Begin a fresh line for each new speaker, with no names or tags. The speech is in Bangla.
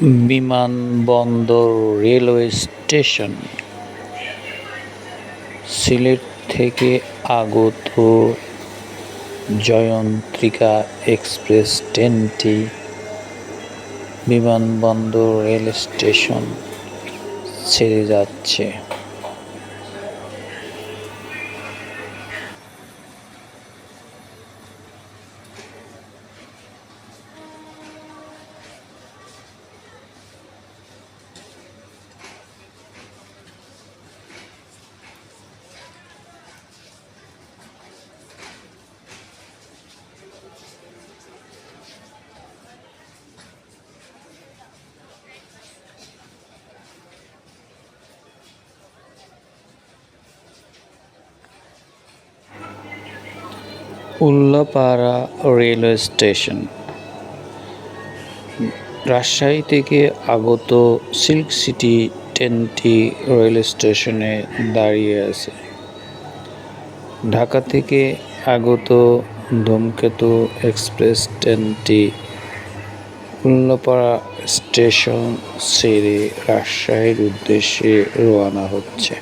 বিমানবন্দর রেলওয়ে স্টেশন সিলেট থেকে আগত জয়ন্ত্রিকা এক্সপ্রেস ট্রেনটি বিমানবন্দর রেল স্টেশন ছেড়ে যাচ্ছে। Ullapara railway station. রাজশাহী থেকে আগত সিল্ক সিটি ট্রেনটি রেল স্টেশনে দাঁড়িয়ে আছে। ঢাকা থেকে আগত ধূমকেতু এক্সপ্রেস ট্রেনটি উল্লাপাড়া স্টেশন ছেড়ে রাজশাহীর উদ্দেশ্যে রওনা হচ্ছে।